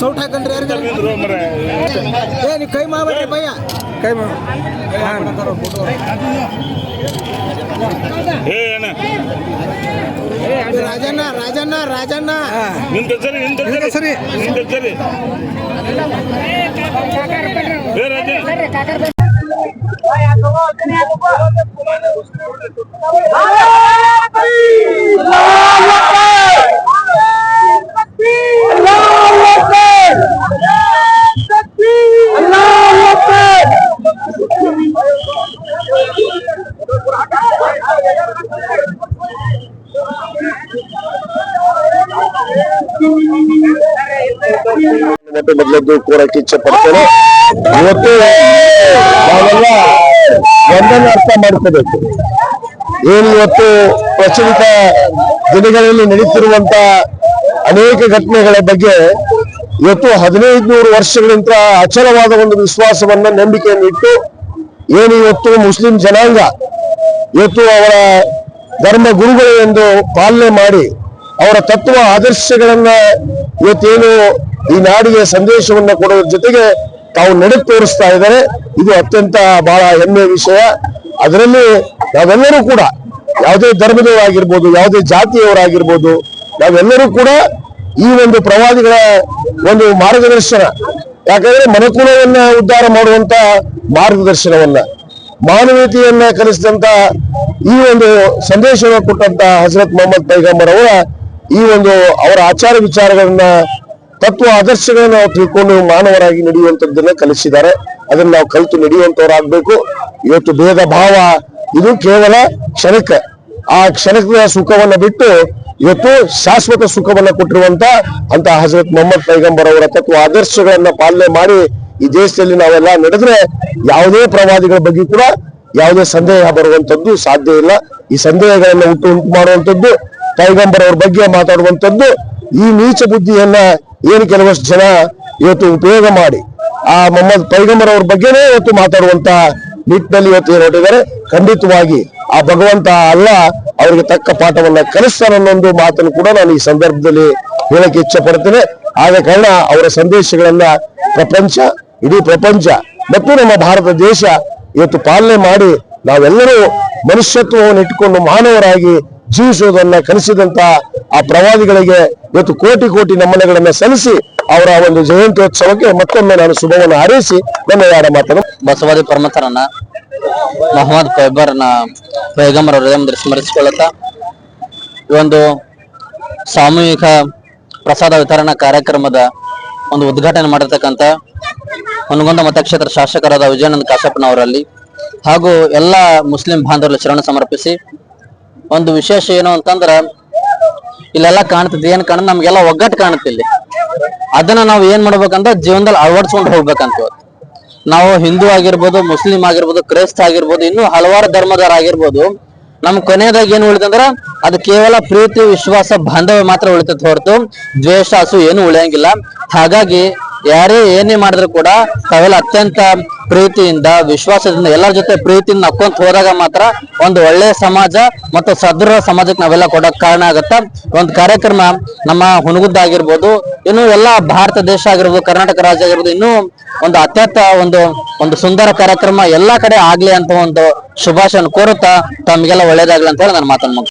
ಸೌಟ್ ಹಾಕಂಡ್ರಿ ಯಾರಿಗೆ? ಏ ನೀವು ಕೈ ಮಾಡ್ಬೇಡ್ರಿ ಭಯ್ಯ. ಕೈ ಮಾ ಏ ಅಣ್ಣ. ರಾಜಣ್ಣ ರಾಜಣ್ಣ ರಾಜಣ್ಣ. ಸರಿ ನಿಂತ ನಿಂತ ಸರಿ. ನಿಂತ ಮತ್ತೆ ಮೊದಲದ್ದು ಕೋರಕ್ಕೆ ಇಚ್ಛೆ ಪಡ್ತೇನೆ. ಇವತ್ತು ನಾವೆಲ್ಲ ಒಂದನ್ನು ಅರ್ಥ ಮಾಡ್ಕೋಬೇಕು. ಏನು ಇವತ್ತು ಪ್ರಚಲಿತ ದಿನಗಳಲ್ಲಿ ನಡೀತಿರುವಂತ ಅನೇಕ ಘಟನೆಗಳ ಬಗ್ಗೆ ಇವತ್ತು ಹದಿನೈದು ನೂರು ವರ್ಷಗಳಿಂದ ಅಚಲವಾದ ಒಂದು ವಿಶ್ವಾಸವನ್ನ ನಂಬಿಕೆಯನ್ನು ಇಟ್ಟು ಏನು ಇವತ್ತು ಮುಸ್ಲಿಂ ಜನಾಂಗ ಇವತ್ತು ಅವರ ಧರ್ಮ ಗುರುಗಳು ಎಂದು ಪಾಲನೆ ಮಾಡಿ ಅವರ ತತ್ವ ಆದರ್ಶಗಳನ್ನ ಇವತ್ತೇನು ಈ ನಾಡಿಗೆ ಸಂದೇಶವನ್ನು ಕೊಡೋದ್ರ ಜೊತೆಗೆ ತಾವು ನಡೆ ತೋರಿಸ್ತಾ ಇದ್ದಾರೆ. ಇದು ಅತ್ಯಂತ ಬಹಳ ಹೆಮ್ಮೆಯ ವಿಷಯ. ಅದರಲ್ಲಿ ನಾವೆಲ್ಲರೂ ಕೂಡ ಯಾವುದೇ ಧರ್ಮದವರಾಗಿರ್ಬೋದು, ಯಾವುದೇ ಜಾತಿಯವರಾಗಿರ್ಬೋದು, ನಾವೆಲ್ಲರೂ ಕೂಡ ಈ ಒಂದು ಪ್ರವಾದಿಗಳ ಒಂದು ಮಾರ್ಗದರ್ಶನ. ಯಾಕಂದ್ರೆ ಮನುಕುಲವನ್ನ ಉದ್ಧಾರ ಮಾಡುವಂತ ಮಾರ್ಗದರ್ಶನವನ್ನ, ಮಾನವೀಯತೆಯನ್ನ ಕಲಿಸಿದಂತ ಈ ಒಂದು ಸಂದೇಶವನ್ನು ಕೊಟ್ಟಂತ ಹಜರತ್ ಮೊಹಮ್ಮದ್ ಪೈಗಂಬರ್ ಅವರ ಈ ಒಂದು ಅವರ ಆಚಾರ ವಿಚಾರಗಳನ್ನ ತತ್ವ ಆದರ್ಶಗಳನ್ನ ನಾವು ತಿಳ್ಕೊಂಡು ಮಾನವರಾಗಿ ನಡೆಯುವಂತದ್ದನ್ನ ಕಲಿಸಿದ್ದಾರೆ. ಅದನ್ನ ನಾವು ಕಲಿತು ನಡೆಯುವಂತವರಾಗ್ಬೇಕು ಇವತ್ತು ಭೇದ ಭಾವ ಇದು ಕೇವಲ ಕ್ಷಣಕ ಆ ಕ್ಷಣದ ಸುಖವನ್ನ ಬಿಟ್ಟು ಇವತ್ತು ಶಾಶ್ವತ ಸುಖವನ್ನ ಕೊಟ್ಟಿರುವಂತ ಅಂತ ಹಜರತ್ ಮೊಹಮ್ಮದ್ ಪೈಗಂಬರ್ ಅವರ ತತ್ವ ಆದರ್ಶಗಳನ್ನ ಪಾಲನೆ ಮಾಡಿ ಈ ದೇಶದಲ್ಲಿ ನಾವೆಲ್ಲ ನಡೆದ್ರೆ ಯಾವುದೇ ಪ್ರವಾದಿಗಳ ಬಗ್ಗೆ ಕೂಡ ಯಾವುದೇ ಸಂದೇಹ ಬರುವಂತದ್ದು ಸಾಧ್ಯ ಇಲ್ಲ. ಈ ಸಂದೇಹಗಳನ್ನ ಹುಟ್ಟು ಉಂಟು ಮಾಡುವಂತದ್ದು ಪೈಗಂಬರ್ ಅವ್ರ ಬಗ್ಗೆ ಮಾತಾಡುವಂತದ್ದು ಈ ನೀಚ ಬುದ್ಧಿಯನ್ನ ಏನು ಕೆಲವಷ್ಟು ಜನ ಇವತ್ತು ಉಪಯೋಗ ಮಾಡಿ, ಆ ಮೊಹಮ್ಮದ್ ಪೈಗಂಬರ್ ಅವ್ರ ಬಗ್ಗೆನೇ ಇವತ್ತು ಮಾತಾಡುವಂತ ನಿಟ್ಟಿನಲ್ಲಿ ಇವತ್ತು ಏನು ಹೊರಟಿದ್ದಾರೆ? ಖಂಡಿತವಾಗಿ ಆ ಭಗವಂತ ಅಲ್ಲ, ಅವರಿಗೆ ತಕ್ಕ ಪಾಠವನ್ನ ಕಲಿಸ್ತಾರನ್ನೊಂದು ಮಾತನ್ನು ಕೂಡ ನಾನು ಈ ಸಂದರ್ಭದಲ್ಲಿ ಹೇಳಕ್ಕೆ ಇಚ್ಛೆ ಪಡ್ತೇನೆ ಆದ ಕಾರಣ ಅವರ ಸಂದೇಶಗಳನ್ನ ಪ್ರಪಂಚ, ಇಡೀ ಪ್ರಪಂಚ ಮತ್ತು ನಮ್ಮ ಭಾರತ ದೇಶ ಇವತ್ತು ಪಾಲನೆ ಮಾಡಿ, ನಾವೆಲ್ಲರೂ ಮನುಷ್ಯತ್ವವನ್ನು ಇಟ್ಟುಕೊಂಡು ಮಾನವರಾಗಿ ಜೀವಿಸುವುದನ್ನ ಕಲಿಸಿದಂತ ಆ ಪ್ರವಾದಿಗಳಿಗೆ ಇವತ್ತು ಕೋಟಿ ಕೋಟಿ ನಮನಗಳನ್ನ ಸಲ್ಲಿಸಿ ಅವರ ಒಂದು ಜಯಂತ್ಯೋತ್ಸವಕ್ಕೆ ಮತ್ತೊಮ್ಮೆ ನಾನು ಶುಭವನ್ನು ಹಾರೈಸಿ ನನ್ನ ಯಾರ ಮಾತನ್ನು ಬಸವಾದಿ ಪರಮತರನ್ನ, ಮೊಹಮ್ಮದ್ ಪೈಬರ್ನ ಪೈಗಂಬರ ಹೃದಯ ಸ್ಮರಿಸಿಕೊಳ್ಳುತ್ತಾ, ಈ ಒಂದು ಸಾಮೂಹಿಕ ಪ್ರಸಾದ ವಿತರಣಾ ಕಾರ್ಯಕ್ರಮದ ಒಂದು ಉದ್ಘಾಟನೆ ಮಾಡಿರ್ತಕ್ಕಂಥ ಹುನಗುಂದ ಮತಕ್ಷೇತ್ರ ಶಾಸಕರಾದ ವಿಜಯಾನಂದ ಕಾಶಪ್ಪನವರಲ್ಲಿ ಹಾಗೂ ಎಲ್ಲ ಮುಸ್ಲಿಂ ಬಾಂಧವರಲ್ಲಿ ಶರಣ ಸಮರ್ಪಿಸಿ ಒಂದು ವಿಶೇಷ ಏನು ಅಂತಂದ್ರ ಇಲ್ಲೆಲ್ಲ ಕಾಣ್ತದೆ, ಏನ್ ಕಾಣ ನಮ್ಗೆಲ್ಲ ಒಗ್ಗಟ್ಟು ಕಾಣುತ್ತೆ ಇಲ್ಲಿ ಅದನ್ನ ನಾವು ಏನ್ ಮಾಡ್ಬೇಕಂತ ಜೀವನದಲ್ಲಿ ಅಳವಡಿಸ್ಕೊಂಡು ಹೋಗ್ಬೇಕಂತ. ನಾವು ಹಿಂದೂ ಆಗಿರ್ಬೋದು, ಮುಸ್ಲಿಂ ಆಗಿರ್ಬೋದು, ಕ್ರೈಸ್ತ ಆಗಿರ್ಬೋದು, ಇನ್ನು ಹಲವಾರು ಧರ್ಮದವರ ಆಗಿರ್ಬೋದು, ನಮ್ ಕೊನೆಯದಾಗ ಏನ್ ಉಳಿತಂದ್ರ ಅದು ಕೇವಲ ಪ್ರೀತಿ, ವಿಶ್ವಾಸ, ಬಾಂಧವ್ಯ ಮಾತ್ರ ಉಳಿತೈತೆ ಹೊರತು ದ್ವೇಷ, ಹಸು ಏನು ಉಳಿಯಂಗಿಲ್ಲ ಹಾಗಾಗಿ ಯಾರೇ ಏನೇ ಮಾಡಿದ್ರು ಕೂಡ ತಾವೆಲ್ಲ ಅತ್ಯಂತ ಪ್ರೀತಿಯಿಂದ, ವಿಶ್ವಾಸದಿಂದ ಎಲ್ಲರ ಜೊತೆ ಪ್ರೀತಿಯಿಂದ ನಕ್ಕೊಂತ ಹೋದಾಗ ಮಾತ್ರ ಒಂದು ಒಳ್ಳೆಯ ಸಮಾಜ ಮತ್ತು ಸದೃಢ ಸಮಾಜಕ್ಕೆ ನಾವೆಲ್ಲ ಕೊಡಕ್ ಕಾರಣ ಆಗತ್ತ ಒಂದು ಕಾರ್ಯಕ್ರಮ ನಮ್ಮ ಹುಣಗುದ್ದ ಆಗಿರ್ಬೋದು, ಇನ್ನು ಎಲ್ಲ ಭಾರತ ದೇಶ ಆಗಿರ್ಬೋದು, ಕರ್ನಾಟಕ ರಾಜ್ಯ ಆಗಿರ್ಬೋದು, ಇನ್ನೂ ಒಂದು ಅತ್ಯಂತ ಒಂದು ಒಂದು ಸುಂದರ ಕಾರ್ಯಕ್ರಮ ಎಲ್ಲಾ ಕಡೆ ಆಗ್ಲಿ ಅಂತ ಒಂದು ಶುಭಾಶಯ ಕೋರುತ್ತಾ ತಮಗೆಲ್ಲ ಒಳ್ಳೇದಾಗ್ಲಿ ಅಂತ ಹೇಳಿ ನಾನು ಮಾತನ್ನು.